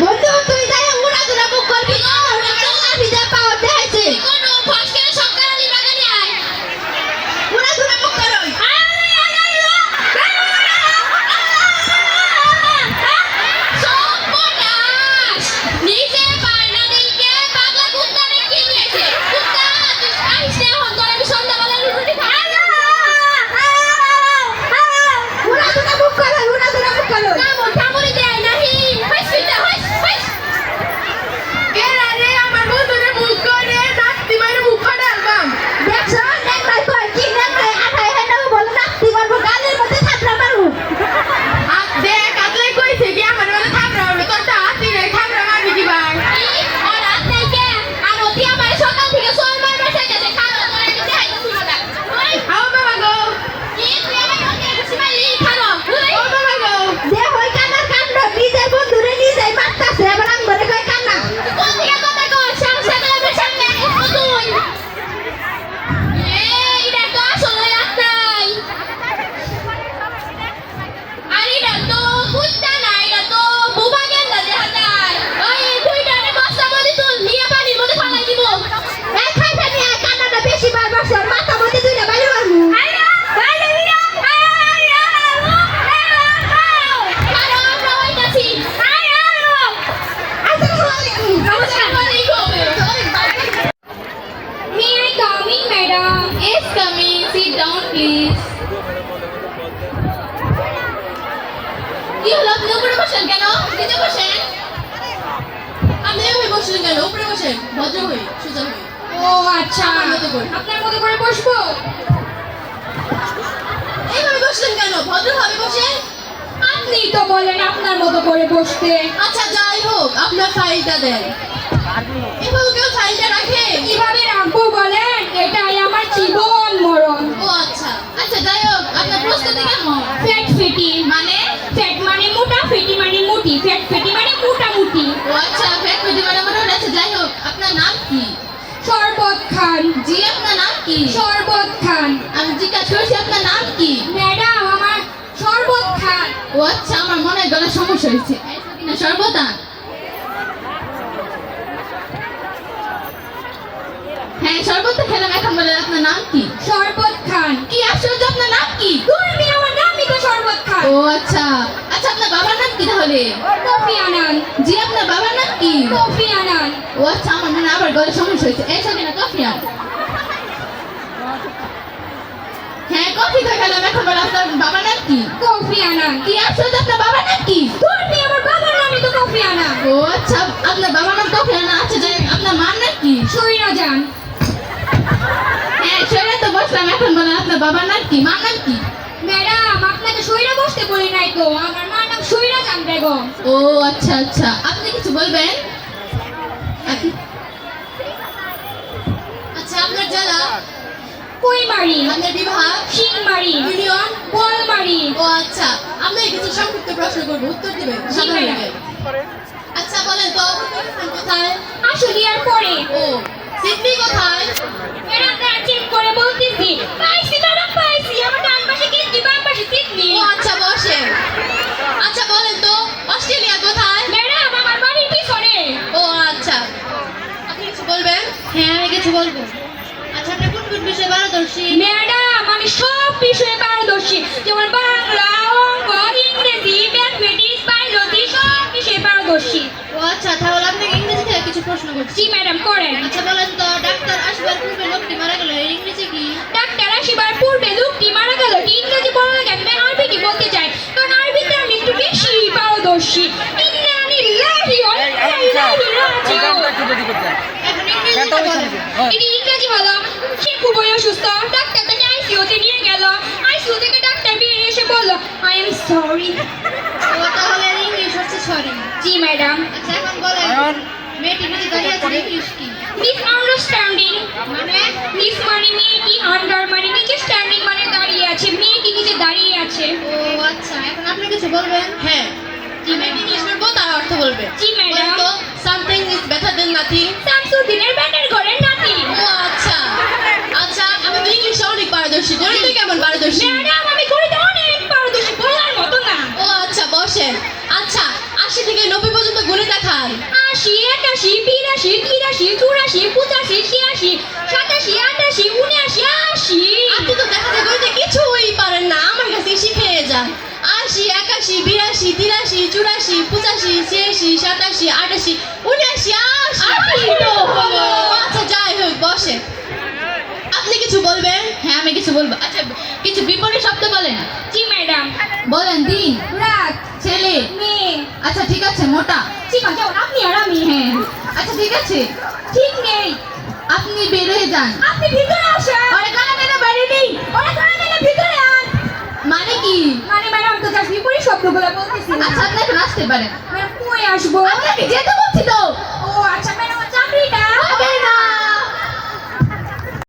Бо বসেন ভদ্র হয়ে সোজা হয়ে ও আচ্ছা। আমার মতো করে। আপনার মতো করে বসবো? এইভাবে বসলেন কেন? ভদ্রভাবে বসেন। আপনি তো বলেন আপনার মতো করে বসতে। আচ্ছা যাই হোক আপনার ফাইলটা দেন। এভাবে কেউ ফাইলটা রাখে? কীভাবে রাখব বলেন এটাই আমার জীবন মরণ ও আচ্ছা আচ্ছা যাই হোক আপনার প্রস্তুতি কেমন ফ্যাট ফেটি মানে ফ্যাট মানে মোটা ফেটি মানে মুটি ফ্যাট ফেটি মানে মোটা মুটি ও আচ্ছা ফ্যাট পেটি মানে মনে হচ্ছে যাই হোক আপনার নাম কি শরবত খান জি আপনার নাম কি? শরবত খান। আমি জিজ্ঞাসা করছি আপনার নাম কি? ম্যাডাম আমার শরবত খান। ও আচ্ছা আমার মনে গলার সমস্যা হয়েছে। সর্বদা হ্যাঁ সর্বদা খেলাম এখন বলে আপনার নাম কি? শরবত খান। কি আশ্চর্য আপনার নাম কি? তুমি আমার নামই তো শরবত খান। ও আচ্ছা। আচ্ছা আপনার বাবার নাম কি তাহলে? Kofi Annan. জি আপনার বাবার নাম কি? Kofi Annan. ও আচ্ছা আমার মনে হয় আবার গলার সমস্যা হয়েছে। এই সাথে না কফি আন। হ্যাঁ কফি তো খেলাম এখন বলে আপনার বাবার নাম কি? কফি আনান কি আশ্চর্য আপনার বাবার নাম কি? আমার বাবার নামই তো কফি আনান ও আচ্ছা আপনার বাবার নাম কফি আনা। আচ্ছা যাই আপনার মার নাম কি? সইরা যান হ্যাঁ সেটা তো বসলাম এখন বলেন আপনার বাবার নাম কি? নাম কি? ম্যাডাম আপনাকে সইরা বসতে বলি নাই তো আমার মার নাম সইরা যান বেগম। ও আচ্ছা আচ্ছা আপনি কিছু বলবেন? আপনি- আচ্ছা আপনার জেলা কইমারি আপনার বিভাগ শিংমারি ইউনিয়ন বলমারি ও আচ্ছা আপনাকে কিছু সংক্ষিপ্ত প্রশ্ন করব। উত্তর দিবেন। আচ্ছা বলেন তো কোথায়? আসলে আর পরে ও সিডনি কোথায়? ম্যাডাম তারা চেক করে বলতেছি। পাইছি ম্যাডাম পাইছি। আমার ডান পাশে কিডনি বাম পাশে কিডনি ও আচ্ছা বসেন। আচ্ছা বলেন তো অস্ট্রেলিয়া কোথায়? ম্যাডাম আমার বাড়ির পিছনে। ও আচ্ছা। আপনি কিছু বলবেন? হ্যাঁ আমি কিছু বলব। খুশি সরি ও তাহলে ইংলিশ হচ্ছে সরি জি ম্যাডাম আচ্ছা এখন বলেন। মেয়েটি নিচে দাঁড়িয়ে আছে ইংলিশ কি? মিস আন্ডারস্ট্যান্ডিং মানে? মিস মানে মেয়েটি আন্ডার মানে নিচে স্ট্যান্ডিং মানে দাঁড়িয়ে আছে। মেয়েটি নিচে দাঁড়িয়ে আছে? ও আচ্ছা এখন আপনি কিছু বলবেন? হ্যাঁ। জি ম্যাম ইংলিশ বলব তার অর্থ বলবে। জি ম্যাডাম তো something is better than nothing শামসুদ্দিনের আশি একাশি বিরাশি তিরাশি চুরাশি পঁচাশি ছিয়াশি সাতাশি আটাশি উনআশি আশি। আপনি তো দেখা যায় গণিতে কিছুই পারেন না আমার কাছে শিখে যান। আশি একাশি বিরাশি তিরাশি চুরাশি পঁচাশি ছিয়াশি সাতাশি আটাশি উনআশি আশি। আচ্ছা যাই হোক বসে আপনি কিছু বলবেন? হ্যাঁ আমি কিছু বলব। আচ্ছা কিছু বিপরীত শব্দ বলেন। জি ম্যাডাম। বলেন দিন। রাত। ছেলে। আচ্ছা ঠিক আছে মোটা। ঠিক আছে আপনি আর আমি হ্যাঁ। আচ্ছা ঠিক আছে। ঠিক নেই। আপনি বের হয়ে যান। আপনি ভিতরে আসেন। আরে কানা মেনা বাড়ি নেই? আরে ধরে নিলে ভিতরে আন। মানে কি? মানে ম্যাডাম তো জাস্ট বিপরীত শব্দগুলো বলতেছি। আচ্ছা আপনি এখন আসতে পারেন ম্যাডাম কই আসব? আমি যেতে বলছি তো। ও আচ্ছা ম্যাডাম